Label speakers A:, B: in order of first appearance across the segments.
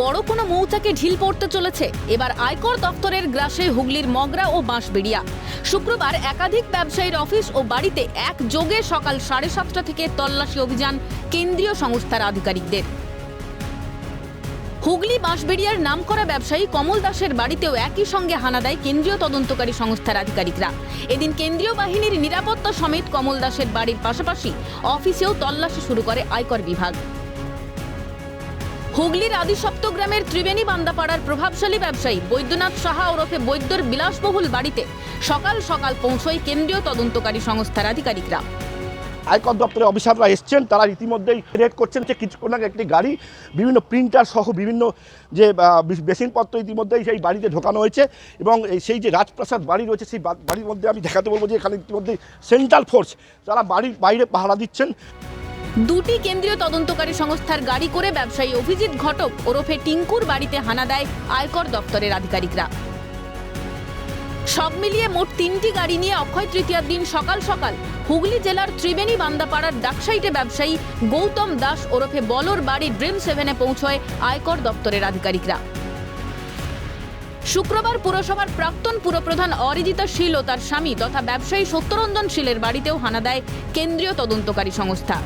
A: বড় কোনো মৌচাকে ঢিল পড়তে চলেছে। এবার আয়কর দপ্তরের গ্রাসে হুগলির মগরা ও বাঁশবেড়িয়া। শুক্রবার একাধিক ব্যবসায়ীর অফিস ও বাড়িতে এক যোগে সকাল সাড়ে সাতটা থেকে তল্লাশি অভিযান কেন্দ্রীয় সংস্থার আধিকারিকদের। হুগলি বাঁশবেড়িয়ার নামকরা ব্যবসায়ী কমল দাসের বাড়িতেও একই সঙ্গে হানা দেয় কেন্দ্রীয় তদন্তকারী সংস্থার আধিকারিকরা। এদিন কেন্দ্রীয় বাহিনীর নিরাপত্তা সমেত কমল দাসের বাড়ির পাশাপাশি অফিসেও তল্লাশি শুরু করে আয়কর বিভাগ। হুগলির আদি গ্রামের ত্রিবেণী বান্দাপাড়ার প্রভাবশালী ব্যবসায়ী বৈদ্যনাথ সাহা ওরফে বৈদ্যর বিলাসবহুল বাড়িতে সকাল সকাল পৌঁছয় কেন্দ্রীয় তদন্তকারী সংস্থার আধিকারিকরা।
B: আয়কর দপ্তরের অফিসাররা এসছেন, তারা ইতিমধ্যেই রেড করছেন যে কিছুক্ষণ আগে একটি গাড়ি, বিভিন্ন প্রিন্টার সহ বিভিন্ন যে বেসিনপত্র ইতিমধ্যেই সেই বাড়িতে ঢোকানো হয়েছে এবং সেই যে রাজপ্রাসাদ বাড়ি রয়েছে সেই বাড়ির মধ্যে আমি দেখাতে বলব যে এখানে ইতিমধ্যেই সেন্ট্রাল ফোর্স, তারা বাড়ির বাইরে পাহারা দিচ্ছেন।
A: দুটি কেন্দ্রীয় তদন্তকারী সংস্থার গাড়ি করে ব্যবসায়ী অভিজিৎ ঘটক ওরফে টিঙ্কুর বাড়িতে হানা দেয় আয়কর দপ্তরের আধিকারিকরা। সব মিলিয়ে মোট তিনটি গাড়ি নিয়ে অক্ষয় তৃতীয়ার দিন সকাল সকাল হুগলি জেলার ত্রিবেণী বান্দাপাড়ার ডাকসাইটে ব্যবসায়ী গৌতম দাস ওরফে বলর বাড়ি ড্রিম সেভেনে পৌঁছয় আয়কর দপ্তরের আধিকারিকরা। শুক্রবার পুরসভার প্রাক্তন পুরপ্রধান অরিজিতা শীল ও তার স্বামী তথা ব্যবসায়ী সত্যরঞ্জন শীলের বাড়িতেও হানা দেয় কেন্দ্রীয় তদন্তকারী সংস্থা।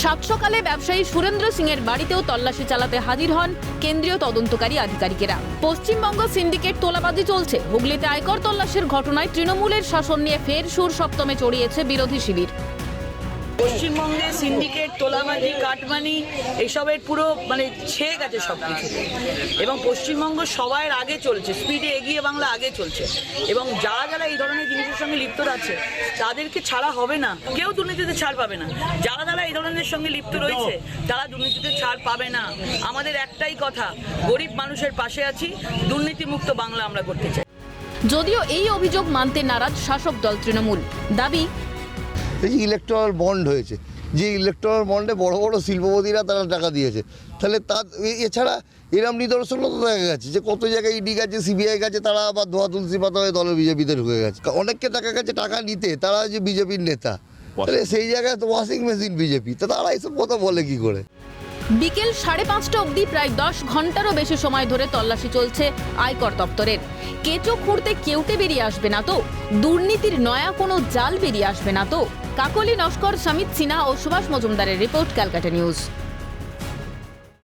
A: সাত সকালে ব্যবসায়ী সুরেন্দ্র সিং এর বাড়িতেও তল্লাশি চালাতে হাজির হন কেন্দ্রীয় তদন্তকারী আধিকারিকেরা। পশ্চিমবঙ্গ সিন্ডিকেট তোলাবাজি চলছে। হুগলিতে আয়কর তল্লাশির ঘটনায় তৃণমূলের শাসন নিয়ে ফের সুর সপ্তমে চড়িয়েছে বিরোধী শিবির।
C: পশ্চিমবঙ্গে সিন্ডিকেট তোলাবাজি কাটমানি এসবের পুরো মানে ছেয়ে গেছে সব কিছু এবং পশ্চিমবঙ্গ সবার আগে চলছে স্পিডে এগিয়ে বাংলা আগে চলছে। এবং যারা যারা এই ধরনের জিনিসের সঙ্গে লিপ্ত আছে তাদেরকে ছাড়া হবে না। কেউ দুর্নীতিতে ছাড় পাবে না। যারা যারা এই ধরনের সঙ্গে লিপ্ত রয়েছে তারা দুর্নীতিতে ছাড় পাবে না। আমাদের একটাই কথা গরিব মানুষের পাশে আছি দুর্নীতিমুক্ত বাংলা আমরা করতে চাই।
A: যদিও এই অভিযোগ মানতে নারাজ শাসক দল তৃণমূল। দাবি
D: এই ইলেকট্রাল বন্ড হয়েছে যে ইলেকট্রাল বন্ডে বড় বড় শিল্পপতিরা তারা টাকা দিয়েছে। তাহলে তার এছাড়া এরম নিদর্শনও তো দেখা গেছে যে কত জায়গায় ইডি গেছে সিবিআই গেছে তারা আবার ধোয়া তুলসী পাতা হয়ে দলে বিজেপিতে ঢুকে গেছে। অনেককে টাকা গেছে টাকা নিতে তারা যে বিজেপির নেতা। তাহলে সেই জায়গায় তো ওয়াশিং মেশিন বিজেপি তো তারা এইসব কথা বলে কি করে?
A: বিকেল সাড়ে পাঁচটা অবধি প্রায় দশ ঘন্টারও বেশি সময় ধরে তল্লাশি চলছে আয়কর দপ্তরের। কেঁচো খুঁড়তে কেউটে বেরিয়ে আসবে না তো? দুর্নীতির নয়া কোনো জাল বেরিয়ে আসবে না তো? কাকলি নস্কর, সামিত সিনহা ও সুভাষ মজুমদারের রিপোর্ট ক্যালকাটা নিউজ।